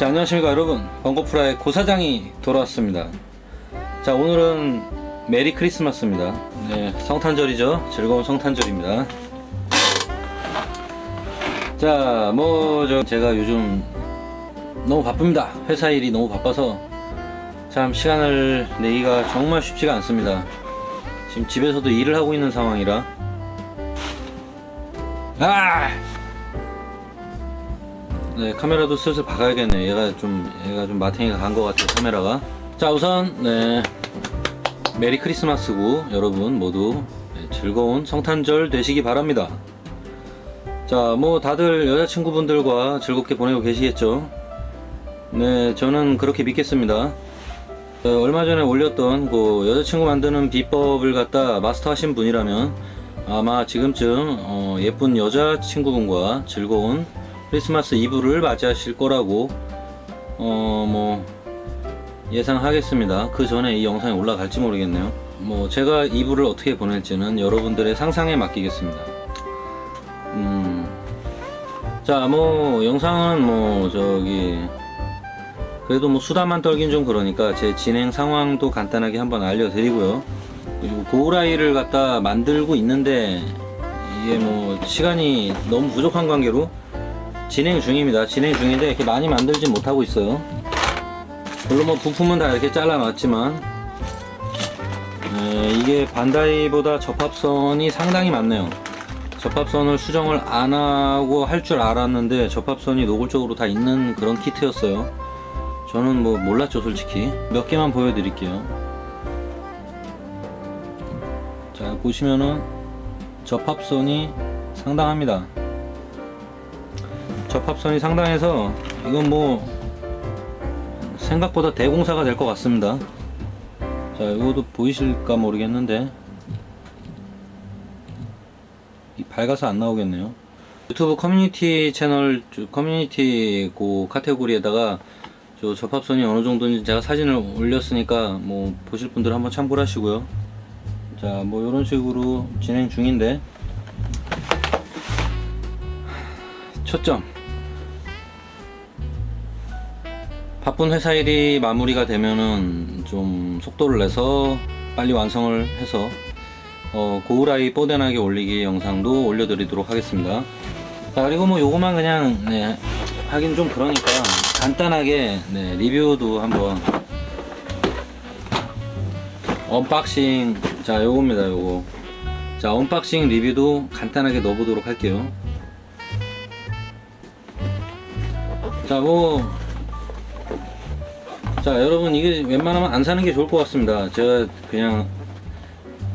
자 안녕하십니까 여러분. 번거프라의 고사장이 돌아왔습니다. 자 오늘은 메리 크리스마스입니다. 네 성탄절이죠. 즐거운 성탄절입니다. 자뭐저 제가 요즘 너무 바쁩니다. 회사 일이 너무 바빠서 참 시간을 내기가 정말 쉽지가 않습니다. 지금 집에서도 일을 하고 있는 상황이라. 아! 네, 카메라도 슬슬 박아야겠네. 얘가 좀, 얘가 좀 마탱이가 간 것 같아요, 카메라가. 자, 우선, 네. 메리 크리스마스고, 여러분 모두 네, 즐거운 성탄절 되시기 바랍니다. 자, 뭐, 다들 여자친구분들과 즐겁게 보내고 계시겠죠? 네, 저는 그렇게 믿겠습니다. 어, 얼마 전에 올렸던 그 여자친구 만드는 비법을 갖다 마스터하신 분이라면 아마 지금쯤 어, 예쁜 여자친구분과 즐거운 크리스마스 이브를 맞이하실 거라고 어 뭐 예상하겠습니다. 그 전에 이 영상이 올라갈지 모르겠네요. 뭐 제가 이브를 어떻게 보낼지는 여러분들의 상상에 맡기겠습니다. 음. 자, 뭐 영상은 뭐 저기 그래도 뭐 수다만 떨긴 좀 그러니까 제 진행 상황도 간단하게 한번 알려드리고요. 그리고 고우라이를 갖다 만들고 있는데 이게 뭐 시간이 너무 부족한 관계로 진행 중입니다. 진행 중인데 이렇게 많이 만들진 못하고 있어요. 물론 뭐 부품은 다 이렇게 잘라놨지만 에, 이게 반다이보다 접합선이 상당히 많네요. 접합선을 수정을 안 하고 할 줄 알았는데 접합선이 노골적으로 다 있는 그런 키트였어요. 저는 뭐 몰랐죠 솔직히. 몇 개만 보여드릴게요. 자 보시면은 접합선이 상당합니다. 접합선이 상당해서 이건 뭐 생각보다 대공사가 될 것 같습니다. 자, 이것도 보이실까 모르겠는데 이 밝아서 안 나오겠네요. 유튜브 커뮤니티 채널 저 커뮤니티 그 카테고리에다가 저 접합선이 어느 정도인지 제가 사진을 올렸으니까 뭐 보실 분들 한번 참고를 하시고요. 자, 뭐 이런 식으로 진행 중인데 초점 바쁜 회사 일이 마무리가 되면은 좀 속도를 내서 빨리 완성을 해서 어, 고우라이 뽀대나게 올리기 영상도 올려드리도록 하겠습니다. 자 그리고 뭐 요거만 그냥 네, 하긴 좀 그러니까 간단하게 네, 리뷰도 한번 언박싱 자 요겁니다 요거 자 언박싱 리뷰도 간단하게 넣어보도록 할게요. 자뭐 자 여러분 이게 웬만하면 안 사는 게 좋을 것 같습니다. 제가 그냥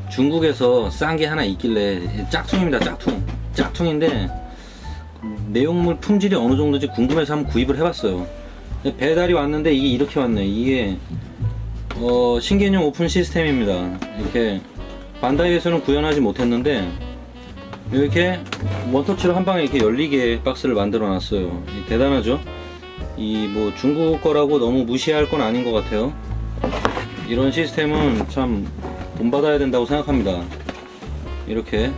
중국에서 싼 게 하나 있길래 짝퉁입니다 짝퉁. 짝퉁인데 내용물 품질이 어느 정도인지 궁금해서 한번 구입을 해봤어요. 배달이 왔는데 이게 이렇게 왔네. 이게 어, 신개념 오픈 시스템입니다. 이렇게 반다이에서는 구현하지 못했는데 이렇게 원터치로 한 방에 이렇게 열리게 박스를 만들어 놨어요. 대단하죠 이 뭐 중국 거라고 너무 무시할 건 아닌 것 같아요. 이런 시스템은 참돈 받아야 된다고 생각합니다. 이렇게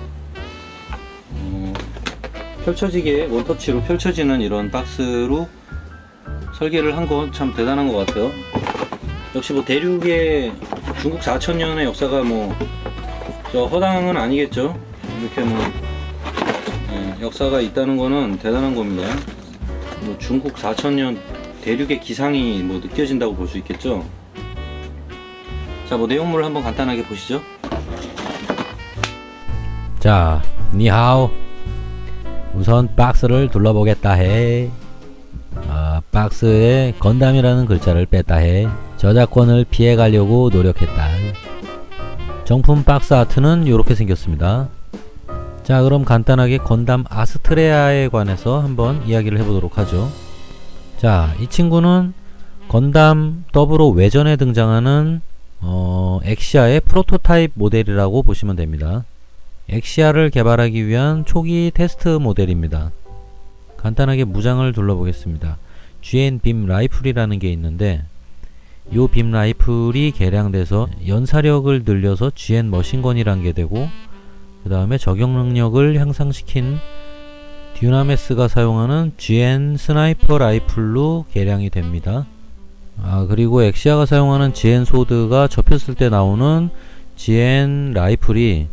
어, 펼쳐지게 원터치로 펼쳐지는 이런 박스로 설계를 한 건 참 대단한 것 같아요. 역시 뭐 대륙의 중국 4천년의 역사가 뭐 저 허당은 아니겠죠. 이렇게 뭐 예, 역사가 있다는 거는 대단한 겁니다. 뭐 중국 4천년 대륙의 기상이 뭐 느껴진다고 볼 수 있겠죠. 자, 뭐 내용물을 한번 간단하게 보시죠. 자, 니하오. 우선 박스를 둘러보겠다 해. 아, 박스에 건담이라는 글자를 뺐다 해. 저작권을 피해 가려고 노력했다. 정품 박스 아트는 이렇게 생겼습니다. 자, 그럼 간단하게 건담 아스트레아에 관해서 한번 이야기를 해보도록 하죠. 자, 이 친구는 건담 더불어 외전에 등장하는 어, 엑시아의 프로토타입 모델이라고 보시면 됩니다. 엑시아를 개발하기 위한 초기 테스트 모델입니다. 간단하게 무장을 둘러보겠습니다. GN 빔 라이플이라는 게 있는데 이빔 라이플이 개량돼서 연사력을 늘려서 GN 머신건이란 게 되고 그 다음에 저격 능력을 향상시킨 듀나메스가 사용하는 GN 스나이퍼 라이플로 개량이 됩니다. 아 그리고 엑시아가 사용하는 GN 소드가 접혔을 때 나오는 GN 라이플이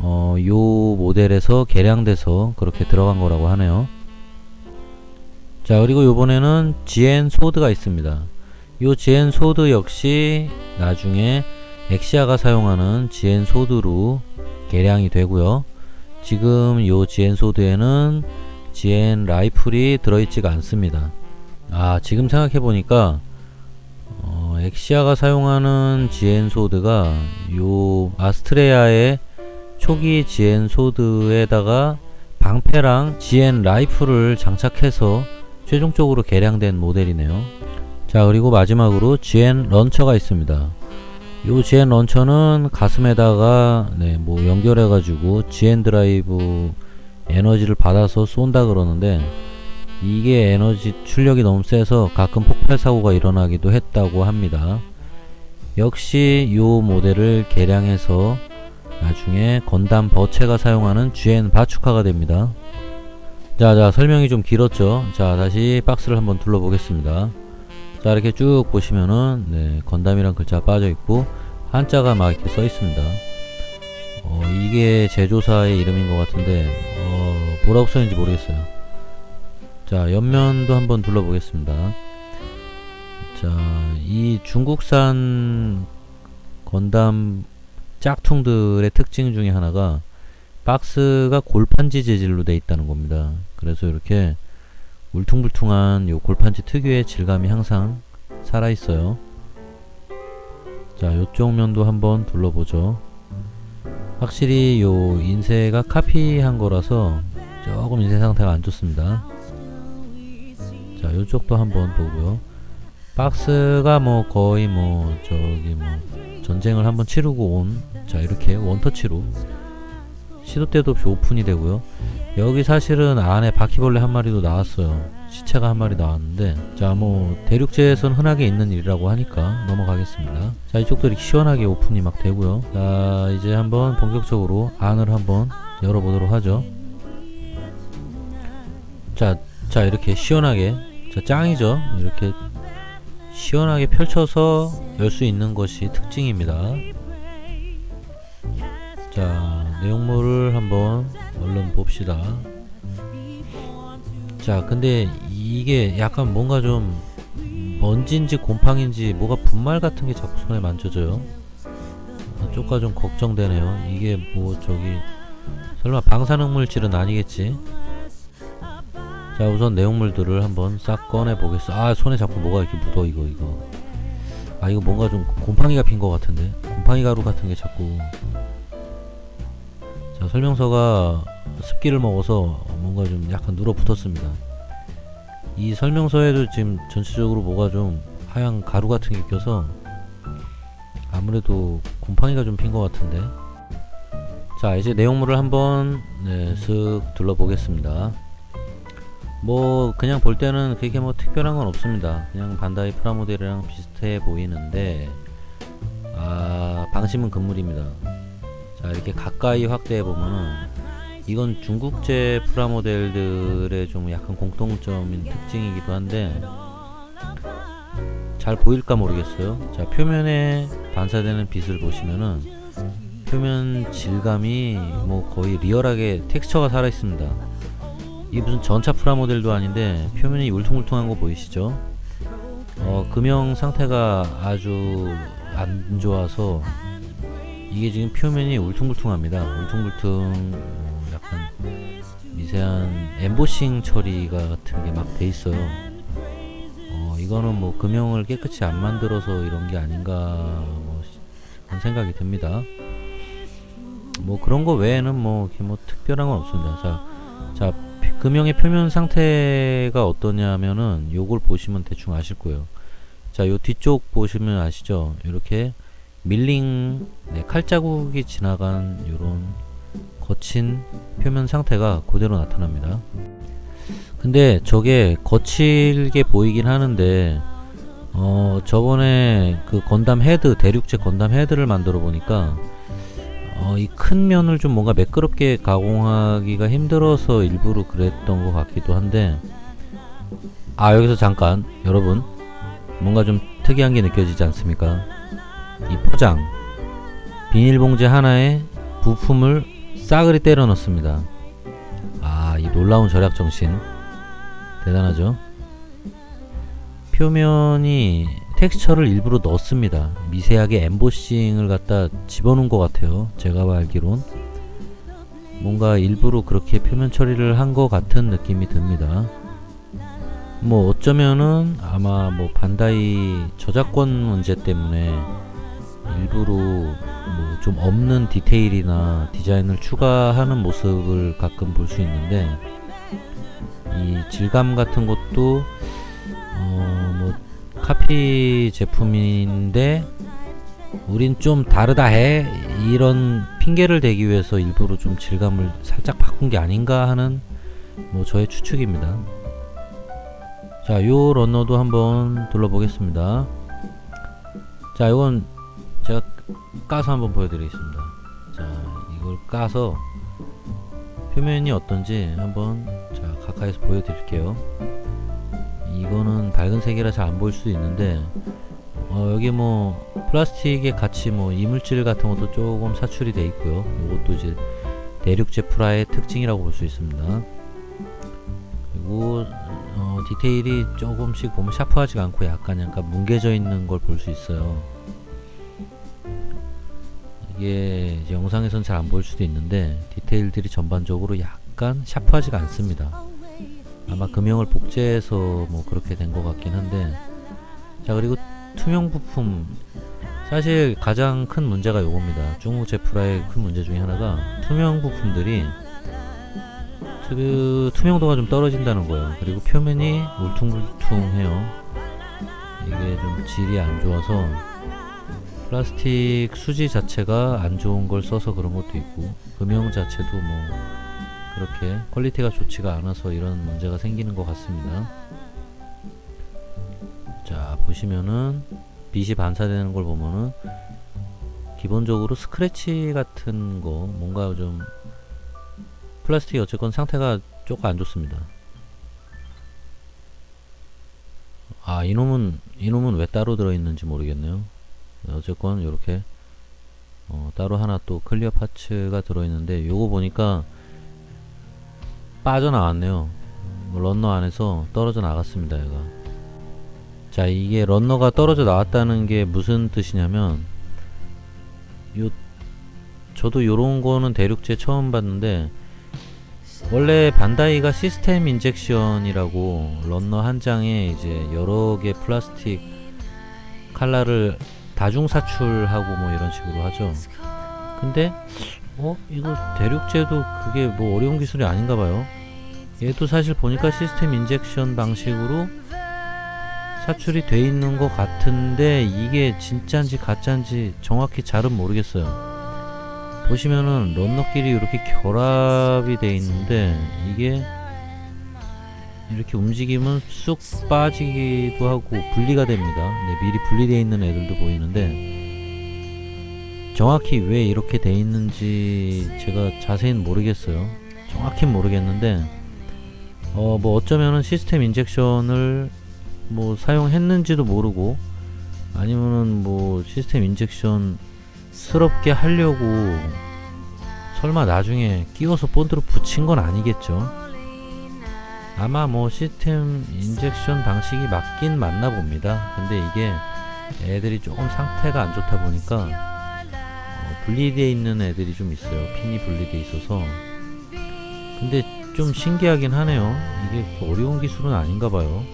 어, 요 모델에서 개량돼서 그렇게 들어간 거라고 하네요. 자 그리고 요번에는 GN 소드가 있습니다. 요 GN 소드 역시 나중에 엑시아가 사용하는 GN 소드로 개량이 되고요. 지금 요 GN 소드에는 GN 라이플이 들어있지가 않습니다. 아 지금 생각해 보니까 어, 엑시아가 사용하는 GN 소드가 요 아스트레아의 초기 GN 소드에다가 방패랑 GN 라이플을 장착해서 최종적으로 개량된 모델이네요. 자 그리고 마지막으로 GN 런처가 있습니다. 요 GN 런처는 가슴에다가 네, 뭐 연결해 가지고 GN 드라이브 에너지를 받아서 쏜다 그러는데 이게 에너지 출력이 너무 세서 가끔 폭발 사고가 일어나기도 했다고 합니다. 역시 요 모델을 개량해서 나중에 건담 버체가 사용하는 GN 바추카가 됩니다. 자, 자, 설명이 좀 길었죠? 자, 다시 박스를 한번 둘러보겠습니다. 자, 이렇게 쭉 보시면은, 네, 건담이란 글자 빠져 있고, 한자가 막 이렇게 써 있습니다. 어, 이게 제조사의 이름인 것 같은데, 어, 뭐라고 써있는지 모르겠어요. 자, 옆면도 한번 둘러보겠습니다. 자, 이 중국산 건담 짝퉁들의 특징 중에 하나가 박스가 골판지 재질로 되어 있다는 겁니다. 그래서 이렇게 울퉁불퉁한 요 골판지 특유의 질감이 항상 살아 있어요. 자, 요쪽 면도 한번 둘러보죠. 확실히 요 인쇄가 카피한 거라서 조금 인쇄 상태가 안 좋습니다. 자, 요쪽도 한번 보고요. 박스가 뭐 거의 뭐 저기 뭐 전쟁을 한번 치르고 온 자 이렇게 원터치로 시도 때도 없이 오픈이 되고요. 여기 사실은 안에 바퀴벌레 한 마리도 나왔어요. 시체가 한 마리 나왔는데 자 뭐 대륙제에선 흔하게 있는 일이라고 하니까 넘어가겠습니다. 자 이쪽도 이렇게 시원하게 오픈이 막 되고요. 자 이제 한번 본격적으로 안을 한번 열어보도록 하죠. 자, 자 이렇게 시원하게 자 짱이죠. 이렇게 시원하게 펼쳐서 열 수 있는 것이 특징입니다. 자, 내용물을 한번 얼른 봅시다. 자, 근데 이게 약간 뭔가 좀 먼지인지 곰팡인지 뭐가 분말 같은 게 자꾸 손에 만져져요. 아, 쪽가 좀 걱정되네요. 이게 뭐 저기 설마 방사능 물질은 아니겠지? 자, 우선 내용물들을 한번 싹 꺼내 보겠어. 아, 손에 자꾸 뭐가 이렇게 묻어 이거 이거. 아, 이거 뭔가 좀 곰팡이가 핀 것 같은데. 곰팡이 가루 같은 게 자꾸 자, 설명서가 습기를 먹어서 뭔가 좀 약간 눌어 붙었습니다. 이 설명서에도 지금 전체적으로 뭐가 좀 하얀 가루 같은 게 껴서 아무래도 곰팡이가 좀 핀 것 같은데. 자, 이제 내용물을 한번 네, 슥 둘러보겠습니다. 뭐 그냥 볼 때는 그렇게 뭐 특별한 건 없습니다. 그냥 반다이 프라모델이랑 비슷해 보이는데 아 방심은 금물입니다. 자 이렇게 가까이 확대해 보면은 이건 중국제 프라모델들의 좀 약간 공통점인 특징이기도 한데 잘 보일까 모르겠어요. 자 표면에 반사되는 빛을 보시면은 표면 질감이 뭐 거의 리얼하게 텍스처가 살아 있습니다. 이 무슨 전차 프라모델도 아닌데 표면이 울퉁불퉁한 거 보이시죠? 어, 금형 상태가 아주 안 좋아서 이게 지금 표면이 울퉁불퉁합니다. 울퉁불퉁 뭐 약간 미세한 엠보싱 처리가 같은 게 막 돼 있어요. 어, 이거는 뭐 금형을 깨끗이 안 만들어서 이런 게 아닌가 뭐 그런 생각이 듭니다. 뭐 그런 거 외에는 뭐 이렇게 뭐 특별한 건 없습니다. 자, 자 피- 금형의 표면 상태가 어떠냐면은 요걸 보시면 대충 아실 거예요. 자, 요 뒤쪽 보시면 아시죠? 이렇게 밀링 네, 칼자국이 지나간 요런 거친 표면 상태가 그대로 나타납니다. 근데 저게 거칠게 보이긴 하는데 어 저번에 그 건담 헤드 대륙제 건담 헤드를 만들어 보니까 어, 이 큰 면을 좀 뭔가 매끄럽게 가공하기가 힘들어서 일부러 그랬던 것 같기도 한데 아 여기서 잠깐 여러분 뭔가 좀 특이한 게 느껴지지 않습니까? 이 포장 비닐봉지 하나에 부품을 싸그리 때려 넣습니다. 아, 이 놀라운 절약 정신 대단하죠? 표면이 텍스처를 일부러 넣습니다. 미세하게 엠보싱을 갖다 집어넣은 것 같아요. 제가 알기론 뭔가 일부러 그렇게 표면 처리를 한 것 같은 느낌이 듭니다. 뭐 어쩌면은 아마 뭐 반다이 저작권 문제 때문에 일부러 뭐 좀 없는 디테일이나 디자인을 추가하는 모습을 가끔 볼 수 있는데 이 질감 같은 것도 어 뭐 카피 제품인데 우린 좀 다르다 해 이런 핑계를 대기 위해서 일부러 좀 질감을 살짝 바꾼 게 아닌가 하는 뭐 저의 추측입니다. 자, 요 러너도 한번 둘러보겠습니다. 자, 이건 까서 한번 보여드리겠습니다. 자, 이걸 까서 표면이 어떤지 한번 자 가까이서 보여드릴게요. 이거는 밝은 색이라 잘 안 보일 수도 있는데 어, 여기 뭐 플라스틱에 같이 뭐 이물질 같은 것도 조금 사출이 돼 있고요. 이것도 이제 대륙제 프라의 특징이라고 볼 수 있습니다. 그리고 어, 디테일이 조금씩 보면 샤프하지가 않고 약간 약간 뭉개져 있는 걸 볼 수 있어요. 이게 이제 영상에선 잘 안 보일 수도 있는데 디테일들이 전반적으로 약간 샤프하지가 않습니다. 아마 금형을 복제해서 뭐 그렇게 된 것 같긴 한데 자 그리고 투명 부품 사실 가장 큰 문제가 요겁니다. 중국 제프라의 큰 문제 중에 하나가 투명 부품들이 그 투명도가 좀 떨어진다는 거예요. 그리고 표면이 울퉁불퉁해요. 이게 좀 질이 안 좋아서 플라스틱 수지 자체가 안 좋은 걸 써서 그런 것도 있고 금형 자체도 뭐 그렇게 퀄리티가 좋지가 않아서 이런 문제가 생기는 것 같습니다. 자 보시면은 빛이 반사되는 걸 보면은 기본적으로 스크래치 같은 거 뭔가 좀 플라스틱이 어쨌건 상태가 조금 안 좋습니다. 아 이놈은 이놈은 왜 따로 들어있는지 모르겠네요. 어쨌건 이렇게 어, 따로 하나 또 클리어 파츠가 들어있는데 요거 보니까 빠져나왔네요. 런너 안에서 떨어져 나갔습니다. 얘가. 자 이게 런너가 떨어져 나왔다는 게 무슨 뜻이냐면 요 저도 요런 거는 대륙제 처음 봤는데 원래 반다이가 시스템 인젝션이라고 런너 한 장에 이제 여러 개 플라스틱 칼라를 다중 사출하고 뭐 이런 식으로 하죠. 근데 어 이거 대륙제도 그게 뭐 어려운 기술이 아닌가 봐요. 얘도 사실 보니까 시스템 인젝션 방식으로 사출이 돼 있는 것 같은데 이게 진짜인지 가짜인지 정확히 잘은 모르겠어요. 보시면은 런너끼리 이렇게 결합이 돼 있는데 이게 이렇게 움직이면 쑥 빠지기도 하고 분리가 됩니다. 네, 미리 분리되어 있는 애들도 보이는데 정확히 왜 이렇게 돼 있는지 제가 자세히는 모르겠어요. 정확히는 모르겠는데 어 뭐 어쩌면은 시스템 인젝션을 뭐 사용했는지도 모르고 아니면은 뭐 시스템 인젝션 스럽게 하려고 설마 나중에 끼워서 본드로 붙인 건 아니겠죠. 아마 뭐 시스템 인젝션 방식이 맞긴 맞나 봅니다. 근데 이게 애들이 조금 상태가 안 좋다 보니까 어, 분리되어 있는 애들이 좀 있어요. 핀이 분리되어 있어서. 근데 좀 신기하긴 하네요. 이게 어려운 기술은 아닌가 봐요.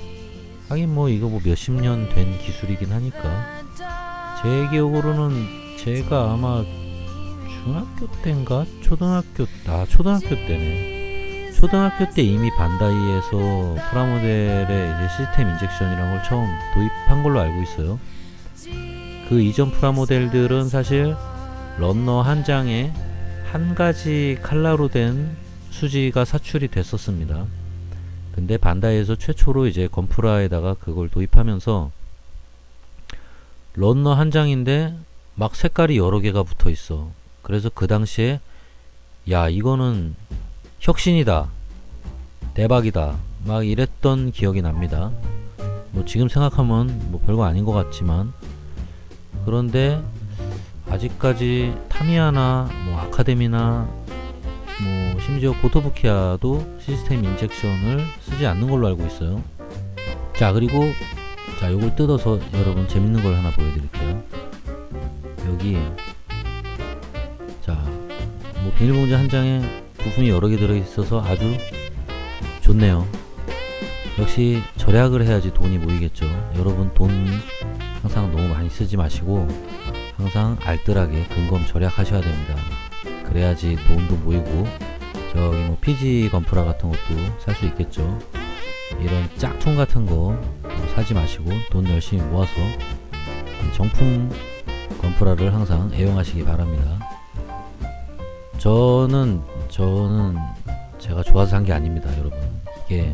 하긴 뭐 이거 뭐 몇십 년 된 기술이긴 하니까. 제 기억으로는 제가 아마 중학교 때인가 초등학교 아 초등학교 때네 초등학교 때 이미 반다이에서 프라모델의 이제 시스템 인젝션이라는 걸 처음 도입한 걸로 알고 있어요. 그 이전 프라모델들은 사실 런너 한 장에 한 가지 칼라로 된 수지가 사출이 됐었습니다. 근데 반다이에서 최초로 이제 건프라에다가 그걸 도입하면서 런너 한 장인데 막 색깔이 여러 개가 붙어 있어. 그래서 그 당시에 야 이거는 혁신이다 대박이다 막 이랬던 기억이 납니다. 뭐 지금 생각하면 뭐 별거 아닌 것 같지만 그런데 아직까지 타미야나 뭐 아카데미나 뭐 심지어 고토부키아도 시스템 인젝션을 쓰지 않는 걸로 알고 있어요. 자 그리고 자 요걸 뜯어서 여러분 재밌는 걸 하나 보여드릴게요. 여기 자 뭐 비닐봉지 한 장에 부품이 여러 개 들어있어서 아주 좋네요. 역시 절약을 해야지 돈이 모이겠죠. 여러분 돈 항상 너무 많이 쓰지 마시고 항상 알뜰하게 근검 절약하셔야 됩니다. 그래야지 돈도 모이고 저기 뭐 피지 건프라 같은 것도 살 수 있겠죠. 이런 짝퉁 같은 거 사지 마시고 돈 열심히 모아서 이 정품 건프라를 항상 애용하시기 바랍니다. 저는 저는 제가 좋아서 산게 아닙니다, 여러분. 이게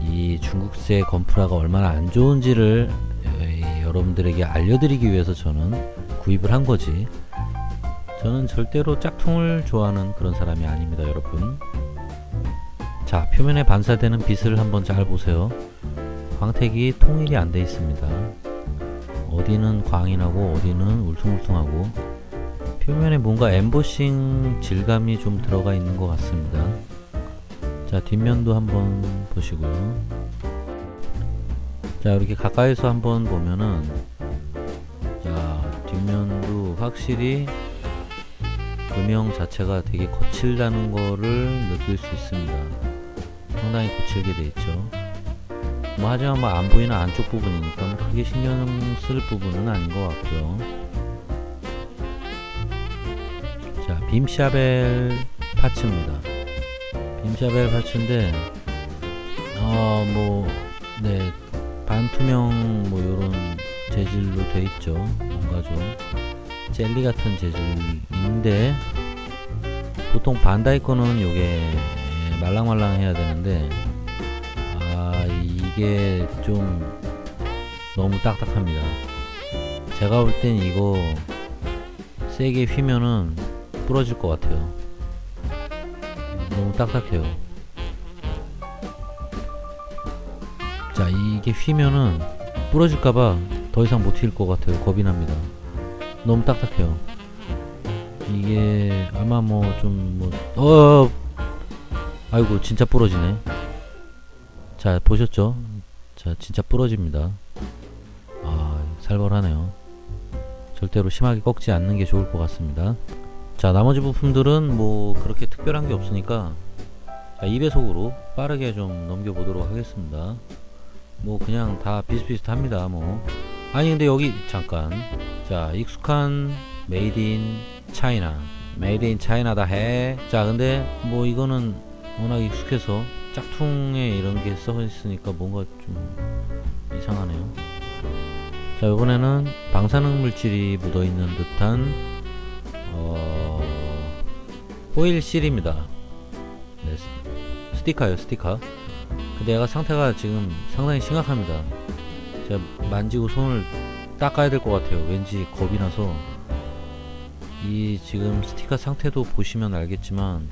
이 중국製건프라가 얼마나 안 좋은지를 에, 여러분들에게 알려드리기 위해서 저는 구입을 한 거지. 저는 절대로 짝퉁을 좋아하는 그런 사람이 아닙니다, 여러분. 자, 표면에 반사되는 빛을 한번 잘 보세요. 광택이 통일이 안 돼 있습니다. 어디는 광이 나고 어디는 울퉁불퉁하고 표면에 뭔가 엠보싱 질감이 좀 들어가 있는 것 같습니다. 자, 뒷면도 한번 보시고요. 자, 이렇게 가까이서 한번 보면은 자, 뒷면도 확실히 금형 자체가 되게 거칠다는 거를 느낄 수 있습니다. 상당히 거칠게 돼 있죠. 뭐 하지만 뭐 안 보이는 안쪽 부분이니까 뭐 크게 신경 쓸 부분은 아닌 것 같고요. 빔샤벨 파츠입니다. 빔샤벨 파츠인데 어, 뭐 네, 반투명 뭐 요런 재질로 돼 있죠. 뭔가 좀 젤리 같은 재질인데 보통 반다이 거는 요게 말랑말랑 해야 되는데 아 이게 좀 너무 딱딱합니다 제가 볼 땐 이거 세게 휘면은 부러질 것 같아요. 너무 딱딱해요. 자 이게 휘면은 부러질까봐 더 이상 못휠것 같아요. 겁이 납니다. 너무 딱딱해요. 이게 아마 뭐 좀뭐 어! 아이고 진짜 부러지네. 자 보셨죠? 자 진짜 부러집니다. 아 살벌하네요. 절대로 심하게 꺾지 않는 게 좋을 것 같습니다 자 나머지 부품들은 뭐 그렇게 특별한 게 없으니까 자 2배속으로 빠르게 좀 넘겨 보도록 하겠습니다. 뭐 그냥 다 비슷비슷합니다 뭐. 아니 근데 여기 잠깐. 자 익숙한 메이드 인 차이나. 메이드 인 차이나다 해자 근데 뭐 이거는 워낙 익숙해서 짝퉁에 이런 게 써 있으니까 뭔가 좀 이상하네요. 자 이번에는 방사능 물질이 묻어 있는 듯한 어 호일 실입니다 네, 스- 스티커요 스티커 근데 얘가 상태가 지금 상당히 심각합니다 제가 만지고 손을 닦아야 될 것 같아요 왠지 겁이 나서 이 지금 스티커 상태도 보시면 알겠지만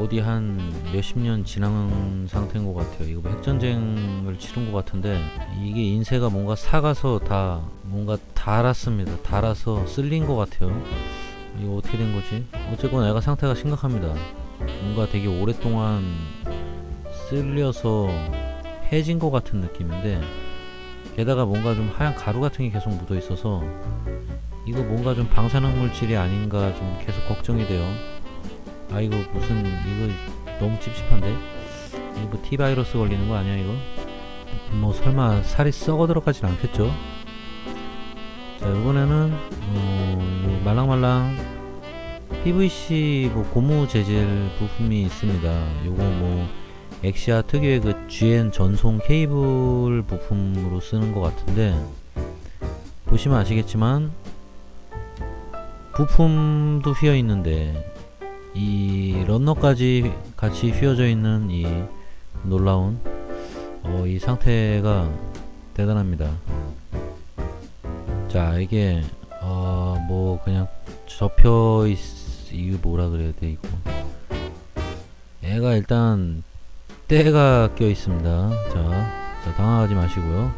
어디 한 몇십 년 지난 상태인 것 같아요. 이거 뭐 핵전쟁을 치른 것 같은데 이게 인쇄가 뭔가 사가서 다 뭔가 달았습니다. 달아서 쓸린 것 같아요. 이거 어떻게 된 거지? 어쨌거나 애가 상태가 심각합니다. 뭔가 되게 오랫동안 쓸려서 해진 것 같은 느낌인데 게다가 뭔가 좀 하얀 가루 같은 게 계속 묻어 있어서 이거 뭔가 좀 방사능 물질이 아닌가 좀 계속 걱정이 돼요. 아 이거 무슨 이거 너무 찝찝한데 이거 뭐 T바이러스 걸리는 거 아니야 이거? 뭐 설마 살이 썩어 들어가진 않겠죠? 자 이번에는 어, 요 말랑말랑 PVC 뭐 고무 재질 부품이 있습니다. 요거 뭐 엑시아 특유의 그 GN 전송 케이블 부품으로 쓰는 것 같은데 보시면 아시겠지만 부품도 휘어 있는데 이 런너까지 같이 휘어져 있는 이 놀라운 어, 이 상태가 대단합니다. 자 이게 어, 뭐 그냥 접혀 있 이거 뭐라 그래야 돼 이거? 애가 일단 때가 껴 있습니다. 자, 자 당황하지 마시고요.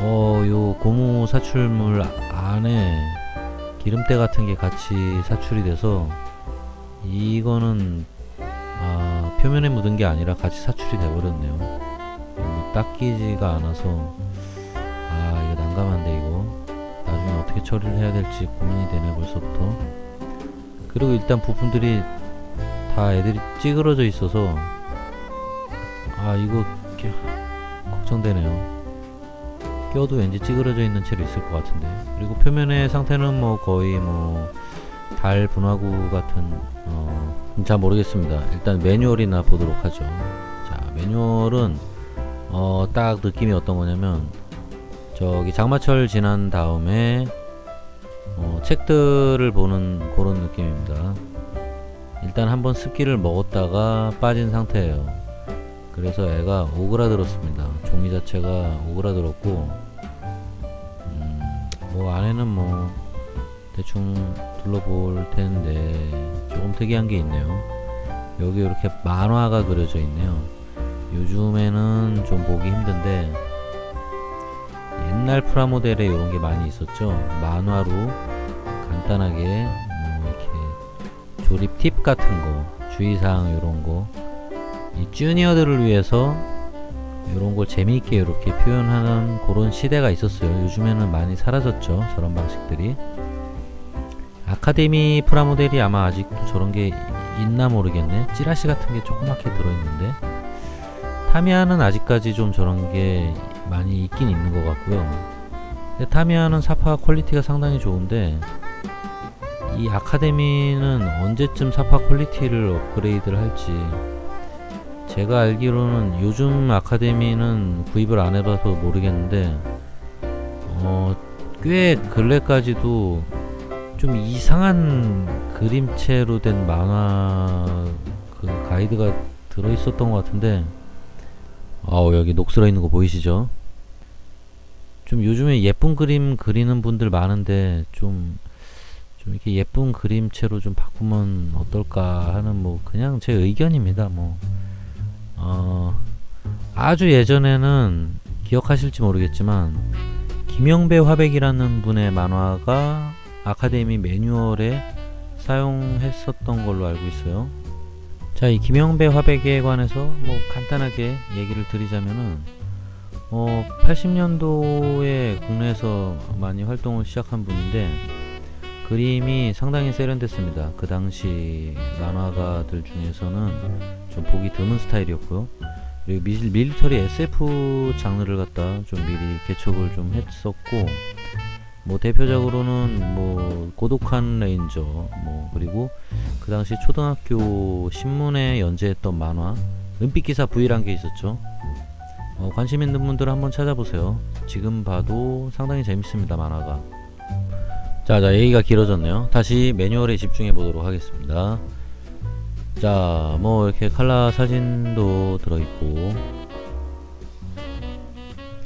어 요 고무 사출물 안에 기름때 같은 게 같이 사출이 돼서 이거는 아 표면에 묻은 게 아니라 같이 사출이 돼 버렸네요. 뭐 닦이지가 않아서. 아 이거 난감한데 이거? 나중에 어떻게 처리를 해야 될지 고민이 되네 벌써부터 그리고 일단 부품들이 다 애들이 찌그러져 있어서 아 이거 껴- 걱정되네요. 껴도 왠지 찌그러져 있는 채로 있을 것 같은데. 그리고 표면의 상태는 뭐 거의 뭐 달 분화구 같은 어, 잘 모르겠습니다. 일단 매뉴얼이나 보도록 하죠. 자 매뉴얼은 어, 딱 느낌이 어떤 거냐면 저기 장마철 지난 다음에 어, 책들을 보는 그런 느낌입니다. 일단 한번 습기를 먹었다가 빠진 상태예요. 그래서 애가 오그라들었습니다. 종이 자체가 오그라들었고, 음, 뭐 안에는 뭐 대충 둘러볼 텐데 조금 특이한 게 있네요. 여기 이렇게 만화가 그려져 있네요. 요즘에는 좀 보기 힘든데 옛날 프라모델에 이런 게 많이 있었죠. 만화로 간단하게 뭐 이렇게 조립 팁 같은 거, 주의사항 이런 거, 이 주니어들을 위해서 이런 걸 재미있게 이렇게 표현하는 그런 시대가 있었어요. 요즘에는 많이 사라졌죠. 저런 방식들이. 아카데미 프라모델이 아마 아직도 저런 게 있나 모르겠네. 찌라시 같은 게 조그맣게 들어있는데. 타미야는 아직까지 좀 저런 게 많이 있긴 있는 것 같고요. 타미야는 사파 퀄리티가 상당히 좋은데 이 아카데미는 언제쯤 사파 퀄리티를 업그레이드를 할지 제가 알기로는 요즘 아카데미는 구입을 안 해봐서 모르겠는데 어, 꽤 근래까지도 좀 이상한 그림체로 된 만화 그 가이드가 들어 있었던 것 같은데 아우 여기 녹슬어 있는 거 보이시죠? 좀 요즘에 예쁜 그림 그리는 분들 많은데 좀, 좀 이렇게 예쁜 그림체로 좀 바꾸면 어떨까 하는 뭐 그냥 제 의견입니다. 뭐 어, 아주 예전에는 기억하실지 모르겠지만 김영배 화백이라는 분의 만화가 아카데미 매뉴얼에 사용했었던 걸로 알고 있어요. 자, 이 김영배 화백에 관해서 뭐 간단하게 얘기를 드리자면은 어, 80년도에 국내에서 많이 활동을 시작한 분인데 그림이 상당히 세련됐습니다. 그 당시 만화가들 중에서는 좀 보기 드문 스타일이었고요. 그리고 밀, 밀리터리 SF 장르를 갖다 좀 미리 개척을 좀 했었고 뭐 대표적으로는 뭐 고독한 레인저 뭐 그리고 그 당시 초등학교 신문에 연재했던 만화 은빛 기사 V란 게 있었죠. 어, 관심 있는 분들 한번 찾아보세요. 지금 봐도 상당히 재밌습니다 만화가. 자, 자 얘기가 길어졌네요. 다시 매뉴얼에 집중해 보도록 하겠습니다. 자, 뭐 이렇게 칼라 사진도 들어있고,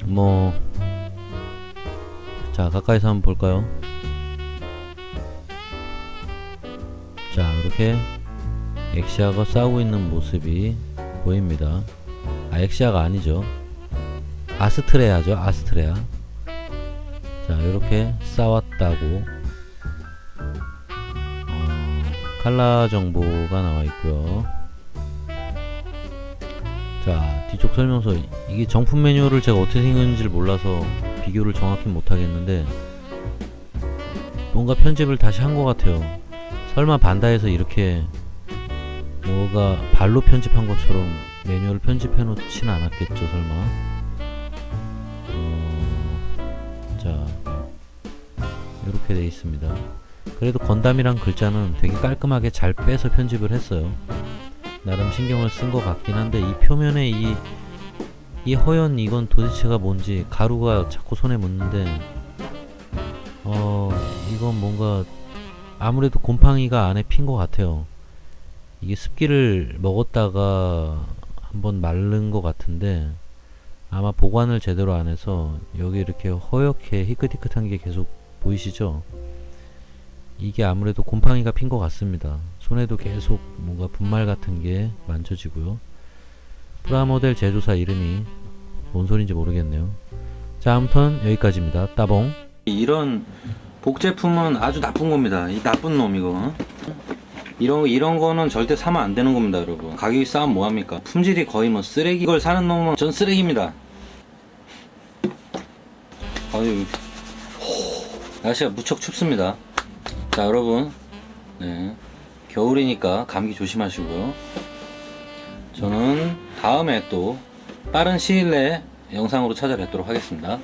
뭐, 자 가까이서 한번 볼까요? 자 이렇게 엑시아가 싸우고 있는 모습이 보입니다. 아 엑시아가 아니죠. 아스트레아죠 아스트레아. 자 이렇게 싸웠다고 어, 칼라 정보가 나와 있고요. 자 뒤쪽 설명서 이게 정품 매뉴얼을 제가 어떻게 생겼는지를 몰라서 비교를 정확히 못하겠는데 뭔가 편집을 다시 한 것 같아요. 설마 반다에서 이렇게 뭐가 발로 편집한 것처럼 매뉴얼을 편집해 놓진 않았겠죠 설마 자 이렇게 돼 있습니다. 그래도 건담이란 글자는 되게 깔끔하게 잘 빼서 편집을 했어요. 나름 신경을 쓴 것 같긴 한데 이 표면에 이, 이 허연 이건 도대체가 뭔지 가루가 자꾸 손에 묻는데 어 이건 뭔가 아무래도 곰팡이가 안에 핀 것 같아요. 이게 습기를 먹었다가 한번 마른 것 같은데 아마 보관을 제대로 안 해서 여기 이렇게 허옇게 희끗희끗한 게 계속 보이시죠? 이게 아무래도 곰팡이가 핀 것 같습니다. 손에도 계속 뭔가 분말 같은 게 만져지고요. 프라모델 제조사 이름이 뭔 소린지 모르겠네요. 자, 아무튼 여기까지입니다. 따봉. 이런 복 제품은 아주 나쁜 겁니다. 이 나쁜 놈 이거. 이런 이런 거는 절대 사면 안 되는 겁니다, 여러분. 가격이 싸면 뭐 합니까? 품질이 거의 뭐 쓰레기 걸 사는 놈은 전 쓰레기입니다. 아유, 날씨가 무척 춥습니다. 자, 여러분, 네, 겨울이니까 감기 조심하시고요. 저는 다음에 또 빠른 시일 내에 영상으로 찾아뵙도록 하겠습니다.